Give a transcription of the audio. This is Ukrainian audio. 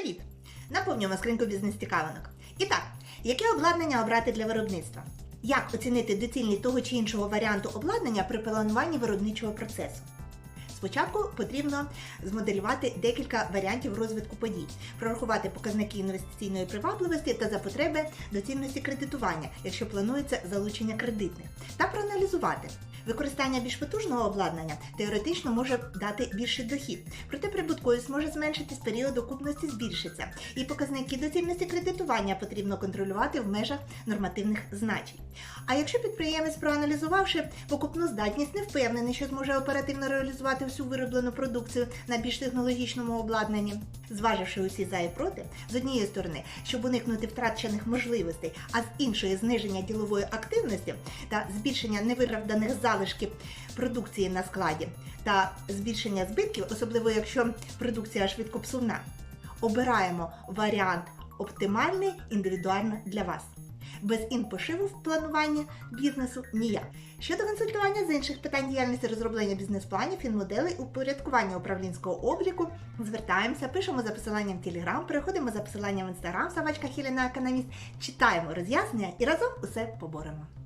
Привіт! Наповнюємо скриньку бізнес-цікавинок. І так, яке обладнання обрати для виробництва? Як оцінити доцільність того чи іншого варіанту обладнання при плануванні виробничого процесу? Спочатку потрібно змоделювати декілька варіантів розвитку подій, прорахувати показники інвестиційної привабливості та за потреби доцільності кредитування, якщо планується залучення кредитних, та проаналізувати. Використання більш потужного обладнання теоретично може дати більший дохід, проте прибутковість може зменшитись, період окупності збільшиться, і показники доцільності кредитування потрібно контролювати в межах нормативних значень. А якщо підприємець, проаналізувавши покупну здатність, не впевнений, що зможе оперативно реалізувати всю вироблену продукцію на більш технологічному обладнанні, зваживши усі за і проти, з однієї сторони, щоб уникнути втрачених можливостей, а з іншої зниження ділової активності та збільшення невиправданих залишків продукції на складі та збільшення збитків, особливо якщо продукція швидкопсувна, обираємо варіант оптимальний індивідуально для вас. Без інпошиву в плануванні бізнесу ніяк. Щодо консультування з інших питань діяльності розроблення бізнес-планів, фінмоделей, упорядкування управлінського обліку, звертаємося, пишемо за посиланням Телеграм, переходимо за посиланням Інстаграм, собачка Хіліна Економіст, читаємо роз'яснення і разом усе поборемо.